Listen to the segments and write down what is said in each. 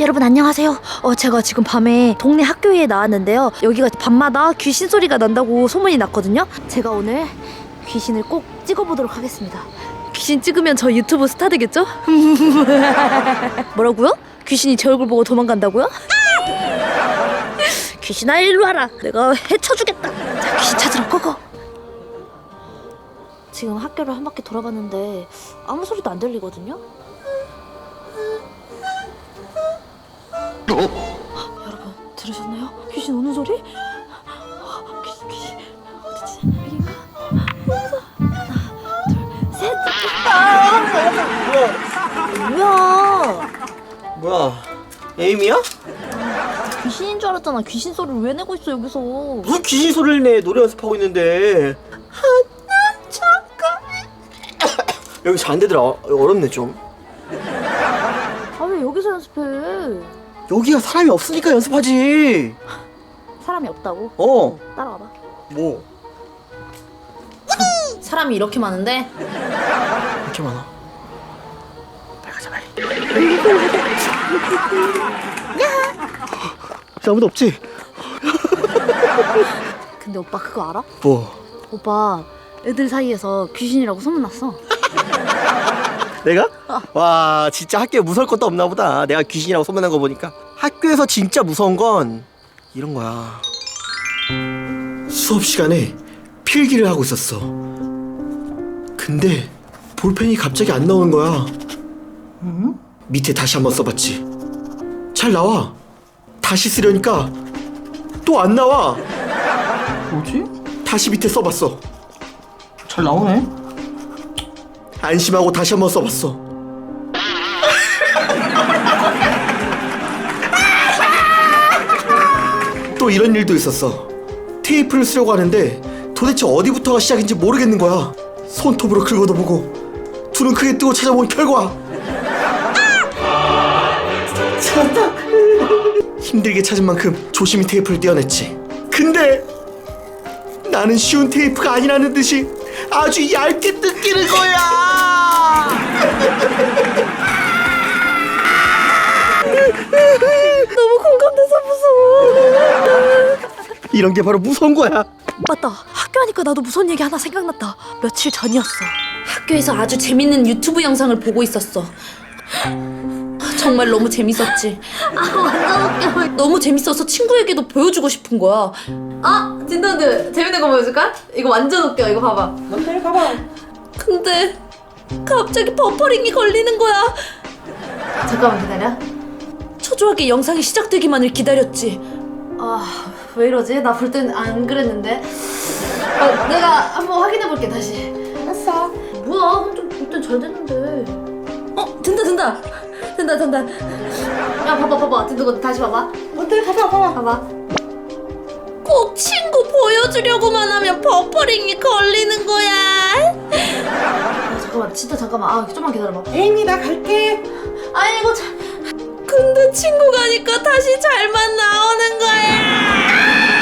여러분 안녕하세요. 어 제가 지금 밤에 동네 학교에 나왔는데요. 여기가 밤마다 귀신 소리가 난다고 소문이 났거든요. 제가 오늘 귀신을 꼭 찍어보도록 하겠습니다. 귀신 찍으면 저 유튜브 스타 되겠죠? 뭐라고요? 귀신이 제 얼굴 보고 도망간다고요? 귀신아 일로 와라. 내가 해쳐주겠다. 자 귀신 찾으러 고고. 지금 학교를 한 바퀴 돌아봤는데 아무 소리도 안 들리거든요. 여러분 들으셨나요? 귀신 우는 소리? 귀신 귀신. 어디지? 무서 하나 둘셋 아! 뭐야 뭐야? 에이미야? 귀신인 줄 알았잖아. 귀신 소리를 왜 내고 있어 여기서? 무슨 귀신 소리를 내? 노래 연습하고 있는데. 하나 잠깐 여기 잘 안 되더라. 어, 어렵네 좀. 아 왜 여기서 연습해 여기가 사람이 없으니까 연습하지. 사람이 없다고? 어. 따라와봐. 뭐? 사람이 이렇게 많은데? 이렇게 많아? 빨리 가자 빨리. 야 아무도 없지? 근데 오빠 그거 알아? 뭐? 오빠 애들 사이에서 귀신이라고 소문났어 내가? 와 진짜 학교에 무서울 것도 없나 보다. 내가 귀신이라고 소문난 거 보니까. 학교에서 진짜 무서운 건 이런 거야. 수업 시간에 필기를 하고 있었어. 근데 볼펜이 갑자기 안 나오는 거야. 밑에 다시 한번 써봤지. 잘 나와. 다시 쓰려니까 또 안 나와. 뭐지? 다시 밑에 써봤어. 잘 나오네. 안심하고 다시 한번 써봤어. 또 이런 일도 있었어. 테이프를 쓰려고 하는데 도대체 어디부터가 시작인지 모르겠는 거야. 손톱으로 긁어도 보고 두 눈 크게 뜨고 찾아본 결과 찾았다. 힘들게 찾은 만큼 조심히 테이프를 떼어냈지. 근데 나는 쉬운 테이프가 아니라는 듯이 아주 얇게 뜯기는 거야. 너무 공감돼서 무서워. 이런 게 바로 무서운 거야. 맞다. 학교 하니까 나도 무서운 얘기 하나 생각났다. 며칠 전이었어. 학교에서 아주 재밌는 유튜브 영상을 보고 있었어. 정말 너무 재밌었지. 아 완전 웃겨. 너무 재밌어서 친구에게도 보여주고 싶은 거야. 아 진도들 재밌는 거 보여줄까? 이거 완전 웃겨 이거 봐봐 뭔데? 봐봐. 근데 갑자기 버퍼링이 걸리는 거야 잠깐만 기다려 초조하게 영상이 시작되기만을 기다렸지 아 왜 이러지? 나 볼 땐 안 그랬는데 아, 내가 한번 확인해 볼게 다시 알았어. 뭐야 좀볼땐잘 됐는데 어 된다 된다 된다 된다 야 봐봐 봐봐 거 다시 봐봐 뭔데? 봐봐, 봐봐. 봐봐 꼭 친구 보여주려고만 하면 버퍼링이 걸리는 거야 아, 잠깐만 진짜 잠깐만 아 좀만 기다려봐 에이미, 나 갈게. 아이고 참. 근데 친구 가니까 다시 잘만 나오는 거야.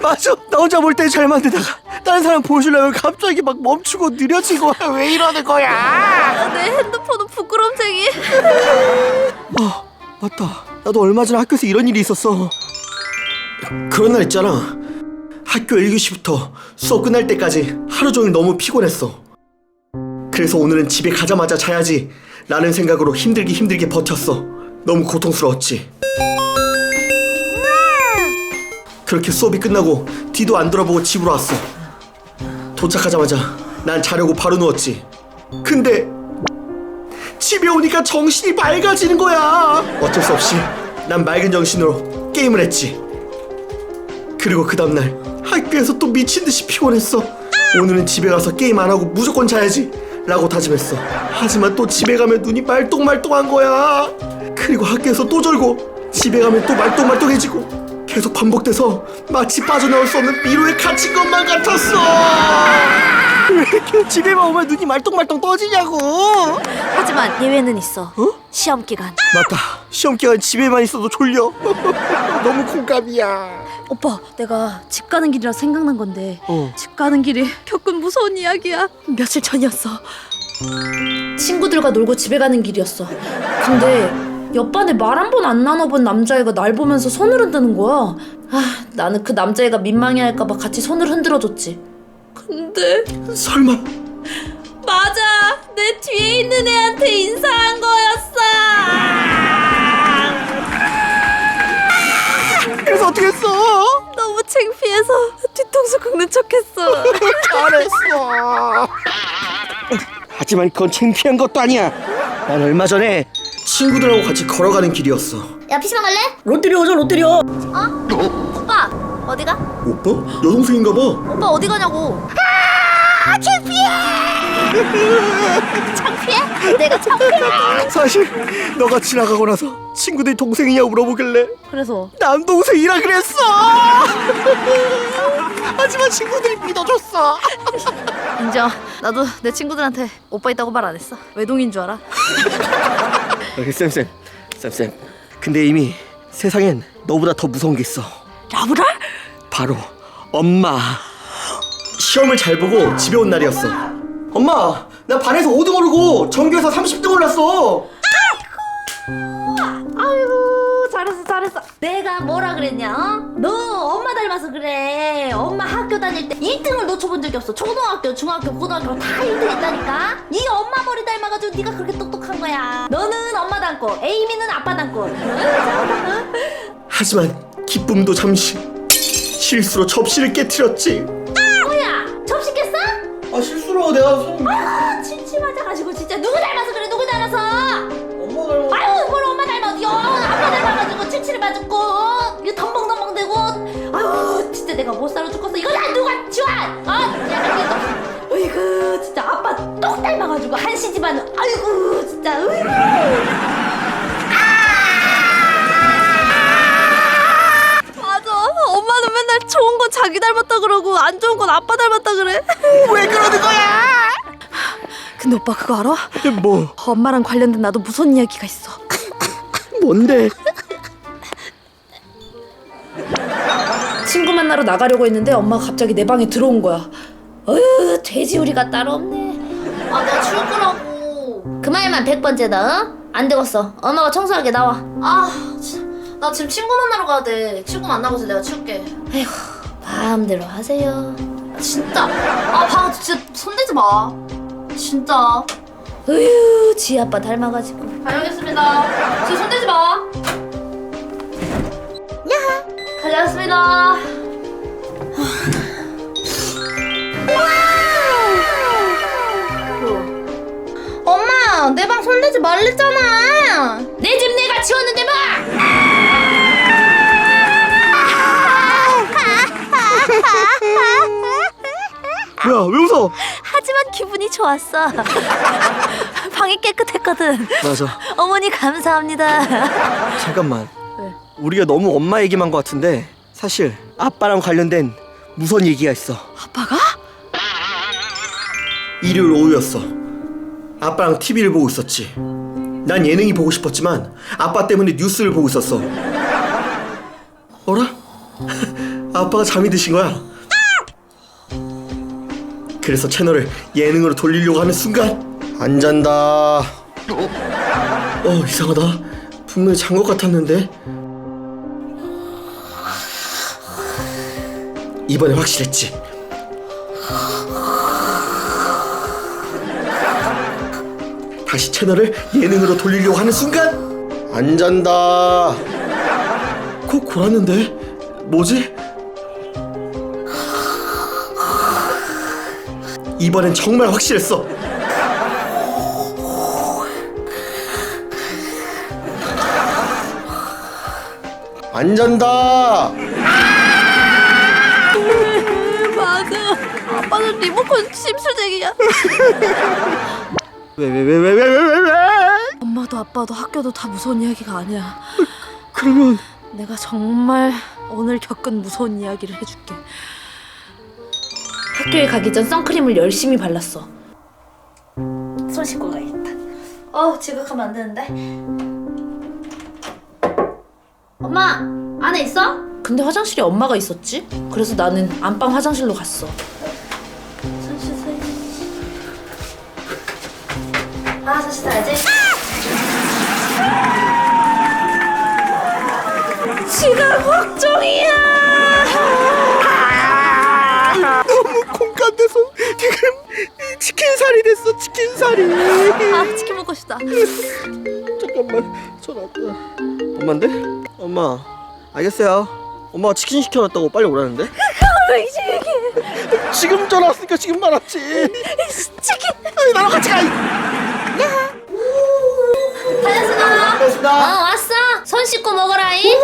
맞아. 나 혼자 볼 때 잘 만들다가 다른 사람 보여주려면 갑자기 막 멈추고 느려지고 왜 이러는 거야? 내 핸드폰은 부끄럼쟁이. 아 맞다. 나도 얼마 전에 학교에서 이런 일이 있었어. 그런 날 있잖아. 학교 1교시부터 수업 끝날 때까지 하루 종일 너무 피곤했어. 그래서 오늘은 집에 가자마자 자야지 라는 생각으로 힘들게 힘들게 버텼어. 너무 고통스러웠지. 그렇게 수업이 끝나고 뒤도 안 돌아보고 집으로 왔어. 도착하자마자 난 자려고 바로 누웠지. 근데 집에 오니까 정신이 맑아지는 거야. 어쩔 수 없이 난 맑은 정신으로 게임을 했지. 그리고 그 다음날 학교에서 또 미친 듯이 피곤했어. 오늘은 집에 가서 게임 안 하고 무조건 자야지. 라고 다짐했어. 하지만 또 집에 가면 눈이 말똥말똥한 거야. 그리고 학교에서 또 졸고 집에 가면 또 말똥말똥해지고 계속 반복돼서 마치 빠져나올 수 없는 미로에 갇힌 것만 같았어. 왜 이렇게 집에만 오면 눈이 말똥말똥 떠지냐고. 하지만 예외는 있어. 어? 시험 기간. 맞다. 시험 기간 집에만 있어도 졸려. 너무 공감이야. 오빠, 내가 집 가는 길이라 생각난 건데 어. 집 가는 길에 겪은 무서운 이야기야. 며칠 전이었어. 친구들과 놀고 집에 가는 길이었어. 근데 옆반에 말 한 번 안 나눠본 남자애가 날 보면서 손을 흔드는 거야. 아, 나는 그 남자애가 민망해할까봐 같이 손을 흔들어줬지. 근데 설마 맞아, 내 뒤에 있는 애한테 인사한 거였어. 그래서 어떻게 했어? 너무 창피해서 뒤통수 긁는 척했어. 잘했어. 하지만 그건 창피한 것도 아니야. 난 얼마 전에 친구들하고 같이 걸어가는 길이었어. 야 PC방 갈래? 롯데리아 오자 롯데리아. 어? 오빠 어디가? 오빠? 여동생인가 봐. 오빠 어디 가냐고? 아 창피해! 창피해? 내가 창피해? 사실 너가 지나가고 나서 친구들이 동생이냐 물어보길래 그래서 남동생이라 그랬어. 하지만 친구들이 믿어줬어. 인정. 나도 내 친구들한테 오빠 있다고 말 안 했어. 외동인 줄 알아? 쌤쌤, 쌤쌤. 근데 이미 세상엔 너보다 더 무서운 게 있어. 라브랄? 바로 엄마. 시험을 잘 보고 집에 온 날이었어. 엄마, 나 반에서 5등 오르고 전교에서 30등 올랐어. 아유 잘했어 잘했어. 내가 뭐라 그랬냐? 어? 너 엄마 닮아서 그래. 엄마 학교 다닐 때 1등을 놓쳐본 적이 없어. 초등학교, 중학교, 고등학교 다 1등 했다니까. 네 엄마 머리 닮아가지고 네가 그렇게 똑똑한 거야. 너는 엄마 닮고, 에이미는 아빠 닮고. 응, 잘한다. 하지만 기쁨도 잠시 실수로 접시를 깨뜨렸지. 뭐야? 접시 깼어? 아 실수로 내가 손 아 침침 맞아가지고 진짜 누구 닮아서 그래 누구 닮아서 엄마 닮아. 아유 뭘 엄마 닮아 어 아빠 닮아가지고 침침을 맞았고 어? 이거 덤벙덤벙 대고 아유 진짜 내가 못 살아 죽겠어 이거 다 누가 치워 아 약간 이거 어이구 진짜 아빠 똑 닮아가지고 한시 집안 아이고 진짜 어이구 엄마는 맨날 좋은 건 자기 닮았다 그러고 안 좋은 건 아빠 닮았다 그래 왜 그러는 거야? 근데 오빠 그거 알아? 뭐 엄마랑 관련된 나도 무서운 이야기가 있어. 뭔데? 친구 만나러 나가려고 했는데 엄마가 갑자기 내 방에 들어온 거야. 어휴 돼지우리가 따로 없네. 아 내가 줄 거라고. 그 말만 백 번째다. 어? 안 되겠어. 엄마가 청소하게 나와. 아, 참. 나 지금 친구 만나러 가야 돼. 친구 만나고서 내가 치울게. 에휴, 마음대로 하세요. 아, 진짜. 아, 방 진짜 손대지 마. 진짜. 으휴, 지 아빠 닮아가지고. 다녀오겠습니다. 저 손대지 마. 야하. 다녀왔습니다. 엄마, 내 방 손대지 말랬잖아. 뭐야 왜 웃어? 하지만 기분이 좋았어. 방이 깨끗했거든. 맞아. 어머니 감사합니다. 잠깐만. 왜? 우리가 너무 엄마 얘기만 것 같은데 사실 아빠랑 관련된 무서운 얘기가 있어. 아빠가? 일요일 오후였어. 아빠랑 TV를 보고 있었지. 난 예능이 보고 싶었지만 아빠 때문에 뉴스를 보고 있었어. 어라? 아빠가 잠이 드신 거야. 그래서 채널을 예능으로 돌리려고 하는 순간 안 잔다. 어 이상하다. 분명히 잔 것 같았는데. 이번에 확실했지. 다시 채널을 예능으로 돌리려고 하는 순간 안 잔다. 코 골았는데 뭐지? 이번엔 정말 확실했어. 안 잔다. 맞아. 아빠는 리모컨 심술쟁이야. 왜 왜 왜 왜 왜 왜 왜 왜? 엄마도 아빠도 학교도 다 무서운 이야기가 아니야. 그러면 내가 정말 오늘 겪은 무서운 이야기를 해줄게. 학교에 가기 전 선크림을 열심히 발랐어. 손 씻고 가야겠다. 어, 지각하면 안 되는데. 엄마, 안에 있어? 근데 화장실에 엄마가 있었지? 그래서 나는 안방 화장실로 갔어. 손 씻어야지. 지금 걱정이야. 공감돼서 지금 치킨살이 됐어 치킨살이 아 치킨 먹고 싶다. 잠깐만 전화 왔다 엄마인데? 엄마 알겠어요 엄마가 치킨 시켜놨다고 빨리 오라는데? 지금 전화 왔으니까 지금 말았지 치킨. 아니, 나랑 같이 가 다녔어. 어 됐습니다 왔어. 손 씻고 먹어라잉.